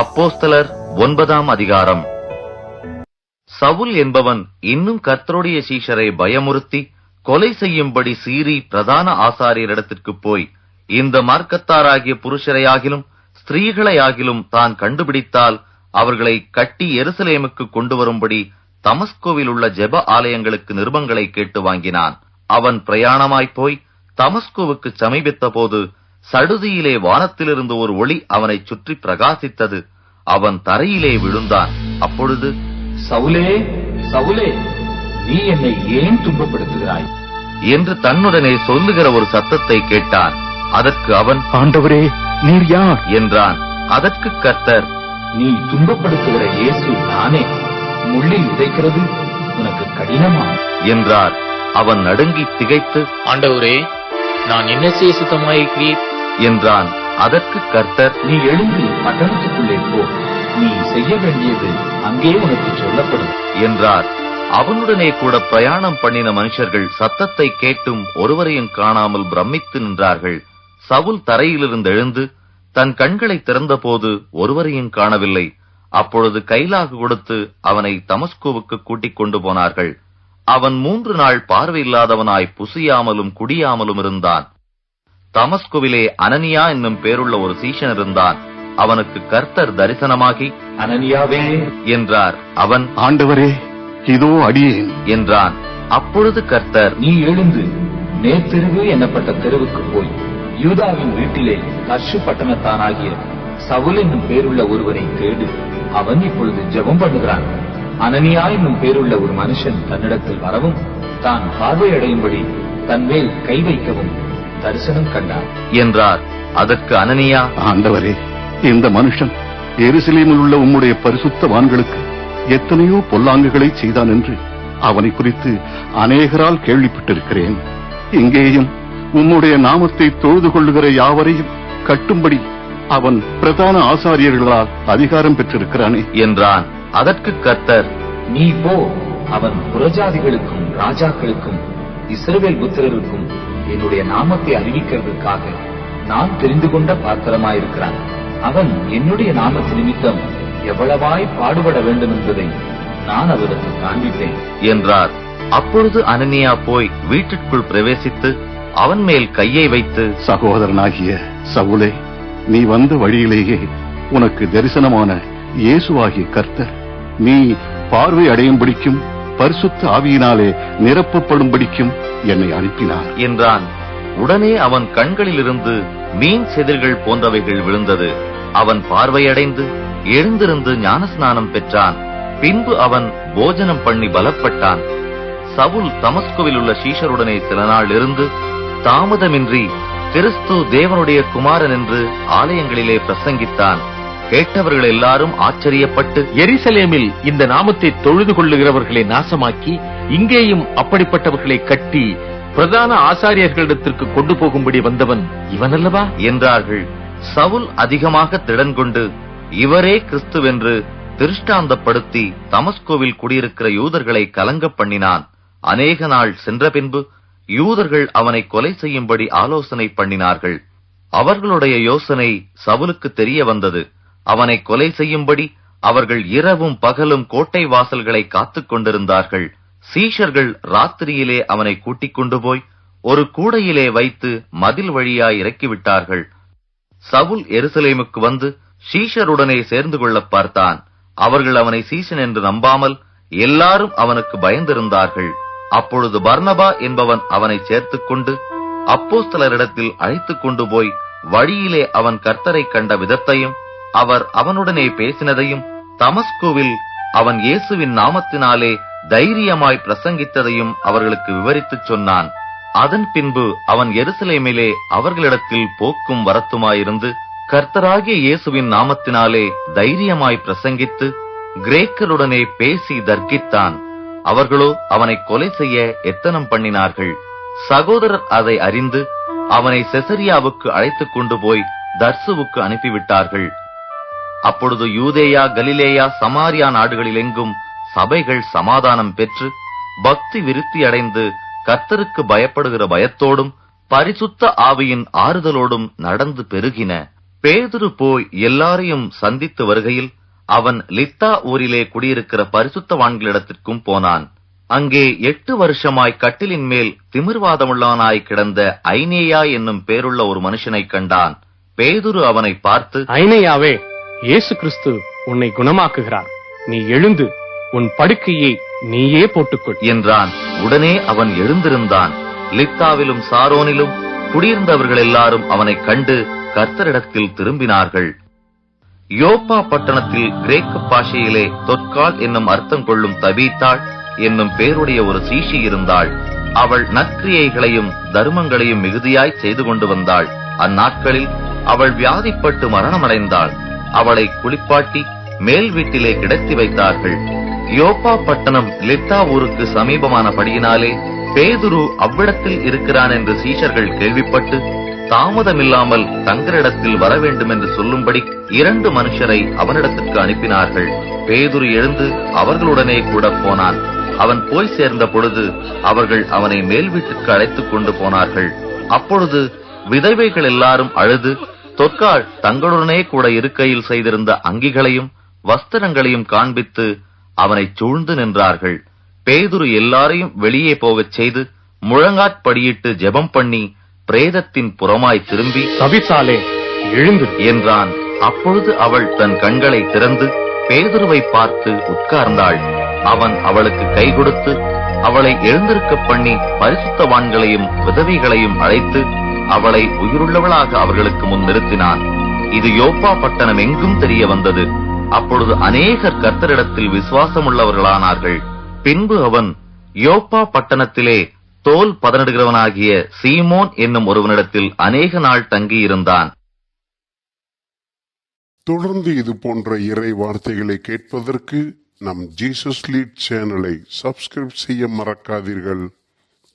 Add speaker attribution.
Speaker 1: அப்போஸ்தலர் ஒன்பதாம் அதிகாரம். சவுல் என்பவன் இன்னும் கர்த்தருடைய சீஷரை பயமுறுத்தி கொலை செய்யும்படி சீறி பிரதான ஆசாரியரிடத்திற்கு போய் இந்த மார்க்கத்தாராகிய புருஷரையாகிலும் ஸ்திரீகளையாகிலும் தான் கண்டுபிடித்தால் அவர்களை கட்டி எருசலேமுக்கு கொண்டு வரும்படி தமஸ்கோவில் உள்ள ஜெப ஆலயங்களுக்கு நிருபங்களை கேட்டு வாங்கினான். அவன் பிரயாணமாய்ப் போய் தமஸ்கோவுக்கு சமீபித்த போது சடுதியிலே வானத்திலிருந்து ஒரு ஒளி அவனைச் சுற்றி பிரகாசித்தது. அவன் தரையிலே விழுந்தான். அப்பொழுது
Speaker 2: சவுலே சவுலே நீ என்னை ஏன் துன்பப்படுத்துகிறாய்?
Speaker 1: என்று தன்னுடனே சொல்லுகிற ஒரு சத்தத்தை கேட்டான். அதற்கு அவன்
Speaker 3: ஆண்டவரே நீர் யார்?
Speaker 1: என்றான். அதற்கு கர்த்தர்.
Speaker 2: நீ துன்பப்படுத்துகிற இயேசு நானே. முள்ளில் விதைக்கிறது உனக்கு கடினமா?
Speaker 1: என்றார். அவன் நடுங்கி திகைத்து
Speaker 4: ஆண்டவரே நான் என்ன செய்ய சுத்தமாயிருக்கிறீர்?
Speaker 1: என்றான். அதற்கு கர்த்தர்
Speaker 2: நீ எழுந்து பட்டணத்துக்குள்ளே போ. நீ செய்ய வேண்டியது அங்கே உனக்கு சொல்லப்படும்
Speaker 1: என்றார். அவனுடனே கூட பிரயாணம் பண்ணின மனுஷர்கள் சத்தத்தை கேட்டும் ஒருவரையும் காணாமல் பிரமித்து நின்றார்கள். சவுல் தரையிலிருந்து எழுந்து தன் கண்களை திறந்தபோது ஒருவரையும் காணவில்லை. அப்பொழுது கைலாக கொடுத்து அவனை தமஸ்கோவுக்கு கூட்டிக் கொண்டு போனார்கள். அவன் மூன்று நாள் பார்வையில்லாதவனாய் புசியாமலும் குடியாமலும் இருந்தான். தமஸ்குவிலே அனனியா என்னும் பேருள்ள ஒரு சீஷன் இருந்தான். அவனுக்கு கர்த்தர் தரிசனமாகி
Speaker 2: அனனியாவே
Speaker 1: என்றார். அவன்
Speaker 3: ஆண்டவரே இதோ அடியேன்.
Speaker 1: என்றான். அப்பொழுது கர்த்தர்
Speaker 2: நீ எழுந்து நேர்த்தெருவு என்னப்பட்ட தெருவுக்கு போய் யூதாவின் வீட்டிலே தர்ஷு பட்டணத்தானாகிய சவுல் என்னும் பேருள்ள ஒருவனை தேடு. அவன் இப்பொழுது ஜெபம் பண்ணுகிறான். அனனியா என்னும் பேருள்ள ஒரு மனுஷன் தன்னிடத்தில் வரவும் தான் பார்வையடையும்படி தன்மேல் கை வைக்கவும் தரிசனம் கண்டான்
Speaker 1: என்றார். அதற்கு அனனியா
Speaker 3: ஆண்டவரே இந்த மனுஷன் எருசலேமில் உள்ள உம்முடைய பரிசுத்தவான்களுக்கு எத்தனையோ பொல்லாங்குகளை செய்தான் என்று அவனை குறித்து அநேகரால் கேள்விப்பட்டிருக்கிறேன். இங்கேயும் உம்முடைய நாமத்தை தொழுது கொள்ளுகிற யாவரையும் கட்டும்படி அவன் பிரதான ஆசாரியர்களால் அதிகாரம் பெற்றிருக்கிறானே.
Speaker 1: என்றான். அதற்கு கர்த்தர்
Speaker 2: நீ போ அவன் புறஜாதிகளுக்கும் ராஜாக்களுக்கும் இஸ்ரவேல் புத்திரருக்கும் என்னுடைய நாமத்தை அறிவிக்கிறதுக்காக நான் தெரிந்து கொண்ட பாத்திரமாயிருக்கிறான். அவன் என்னுடைய நாமத்து நிமித்தம் எவ்வளவாய் பாடுபட வேண்டும் என்பதை நான் அவருக்கு காண்பிப்பேன்
Speaker 1: என்றார். அப்பொழுது அனனியா போய் வீட்டிற்குள் பிரவேசித்து அவன் மேல் கையை வைத்து
Speaker 3: சகோதரனாகிய சவுலே நீ வந்த வழியிலேயே உனக்கு தரிசனமான இயேசுவாகிய கர்த்தர் நீ பார்வை அடையும்படிக்கும் பரிசுத்த ஆவியினாலே நிரப்பப்படும்படிக்கும் என்னை அனுப்பினார்.
Speaker 1: என்றான். உடனே அவன் கண்களிலிருந்து மீன் செதில்கள் போன்றவைகள் விழுந்தது. அவன் பார்வையடைந்து எழுந்திருந்து ஞானஸ்நானம் பெற்றான். பின்பு அவன் போஜனம் பண்ணி பலப்பட்டான். சவுல் தமஸ்குவில் உள்ள சீஷருடனே சில நாள் இருந்து தாமதமின்றி கிறிஸ்து தேவனுடைய குமாரன் என்று ஆலயங்களிலே பிரசங்கித்தான். கேட்டவர்கள் எல்லாரும் ஆச்சரியப்பட்டு
Speaker 4: எரிசலேமில் இந்த நாமத்தை தொழுது கொள்ளுகிறவர்களை நாசமாக்கி இங்கேயும் அப்படிப்பட்டவர்களை கட்டி பிரதான ஆசாரியர்களிடத்திற்கு கொண்டு போகும்படி வந்தவன் இவன் அல்லவா
Speaker 1: என்றார்கள். சவுல் அதிகமாக திடன் கொண்டு இவரே கிறிஸ்துவென்று திருஷ்டாந்தப்படுத்தி தமஸ்கோவில் குடியிருக்கிற யூதர்களை கலங்க பண்ணினான். அநேக நாள் சென்ற பின்பு யூதர்கள் அவனை கொலை செய்யும்படி ஆலோசனை பண்ணினார்கள். அவர்களுடைய யோசனை சவுலுக்கு தெரிய வந்தது. அவனை கொலை செய்யும்படி அவர்கள் இரவும் பகலும் கோட்டை வாசல்களை காத்துக் கொண்டிருந்தார்கள். சீஷர்கள் ராத்திரியிலே அவனை கூட்டிக் கொண்டு போய் ஒரு கூடையிலே வைத்து மதில் வழியாய் இறக்கிவிட்டார்கள். சவுல் எருசலேமுக்கு வந்து சீஷருடனே சேர்ந்து கொள்ள பார்த்தான். அவர்கள் அவனை சீசன் என்று நம்பாமல் எல்லாரும் அவனுக்கு பயந்திருந்தார்கள். அப்பொழுது பர்ணபா என்பவன் அவனை சேர்த்துக் கொண்டு அப்போஸ்தலரிடத்தில் அழைத்துக் கொண்டு போய் வழியிலே அவன் கர்த்தரை கண்ட விதத்தையும் அவர் அவனுடனே பேசினதையும் தமஸ்குவில் அவன் இயேசுவின் நாமத்தினாலே தைரியமாய் பிரசங்கித்ததையும் அவர்களுக்கு விவரித்துச் சொன்னான். அதன் பின்பு அவன் எருசலேமிலே அவர்களிடத்தில் போக்கும் வரத்துமாயிருந்து கர்த்தராகிய இயேசுவின் நாமத்தினாலே தைரியமாய் பிரசங்கித்து கிரேக்கருடனே பேசி தர்க்கித்தான். அவர்களோ அவனை கொலை செய்ய எத்தனம் பண்ணினார்கள். சகோதரர் அதை அறிந்து அவனை செசரியாவுக்கு அழைத்துக் கொண்டு போய் தர்சுவுக்கு அனுப்பிவிட்டார்கள். அப்பொழுது யூதேயா கலிலேயா சமாரியா நாடுகளில் எங்கும் சபைகள் சமாதானம் பெற்று பக்தி விருத்தி அடைந்து கர்த்தருக்கு பயப்படுகிற பயத்தோடும் பரிசுத்த ஆவியின் ஆறுதலோடும் நடந்து பெருகின. பேதுரு போய் எல்லாரையும் சந்தித்து வருகையில் அவன் லித்தா ஊரிலே குடியிருக்கிற பரிசுத்தவான்களிடத்திற்கும் போனான். அங்கே எட்டு வருஷமாய் கட்டிலின் மேல் திமிர்வாதமுள்ளவனாய் கிடந்த ஐனேயா என்னும் பேருள்ள ஒரு மனுஷனை கண்டான். பேதுரு அவனை பார்த்து
Speaker 5: ஐனையாவே இயேசு கிறிஸ்து உன்னை குணமாக்குகிறார். நீ எழுந்து உன் படுக்கையை நீயே போட்டுக்கொள்.
Speaker 1: என்றான். உடனே அவன் எழுந்திருந்தான். லித்தாவிலும் சாரோனிலும் குடியிருந்தவர்கள் எல்லாரும் அவனை கண்டு கர்த்தரிடத்தில் திரும்பினார்கள். யோப்பா பட்டணத்தில் கிரேக்க பாஷையிலே தொற்கால் என்னும் அர்த்தம் கொள்ளும் தபீத்தாள் என்னும் பேருடைய ஒரு சீஷி இருந்தாள். அவள் நற்கிரியைகளையும் தர்மங்களையும் மிகுதியாய் செய்து கொண்டு வந்தாள். அந்நாட்களில் அவள் வியாதிப்பட்டு மரணமடைந்தாள். அவளை குளிப்பாட்டி மேல் வீட்டிலே கிடத்தி வைத்தார்கள். யோப்பா பட்டணம் லித்தா ஊருக்கு சமீபமானபடியினாலே பேதுரு அவ்விடத்தில் இருக்கிறான் என்று சீஷர்கள் கேள்விப்பட்டு தாமதமில்லாமல் தங்களிடத்தில் வர வேண்டும் என்று சொல்லும்படி இரண்டு மனுஷரை அவனிடத்திற்கு அனுப்பினார்கள். பேதுரு எழுந்து அவர்களுடனே கூட போனான். அவன் போய் சேர்ந்த பொழுது அவர்கள் அவனை மேல் வீட்டுக்கு அழைத்துக் கொண்டு போனார்கள். அப்பொழுது விதவைகள் எல்லாரும் அழுது தொற்காள் தங்களுடனே கூட இருக்கையில் செய்திருந்த அங்கிகளையும் வஸ்திரங்களையும் காண்பித்து அவனைச் சூழ்ந்து நின்றார்கள். பேதுரு எல்லாரையும் வெளியே போகச் செய்து முழங்காற்படியிட்டு ஜெபம் பண்ணி பிரேதத்தின் புறமாய் திரும்பி
Speaker 5: தவிசாலே எழுந்து
Speaker 1: என்றான். அப்பொழுது அவள் தன் கண்களை திறந்து பேதுருவை பார்த்து உட்கார்ந்தாள். அவன் அவளுக்கு கை கொடுத்து அவளை எழுந்திருக்கப் பண்ணி பரிசுத்தவான்களையும் விதவைகளையும் அழைத்து அவளை உயிருள்ளவளாக அவர்களுக்கு முன் நிறுத்தினான். இது யோப்பா பட்டணம் எங்கும் தெரிய வந்தது. அப்பொழுது அநேகர் கர்த்தரிடத்தில் விசுவாசம் உள்ளவர்களானார்கள் பின்பு அவன் யோப்பா பட்டணத்திலே தோல் பதனிடுகிறவனாகிய சீமோன் என்னும் ஒருவனிடத்தில் அநேக நாள் தங்கியிருந்தான்.
Speaker 6: தொடர்ந்து இது போன்ற இறை வார்த்தைகளை கேட்பதற்கு நம் ஜீசஸ் லீட் சேனலை சப்ஸ்கிரைப் செய்ய மறக்காதீர்கள்.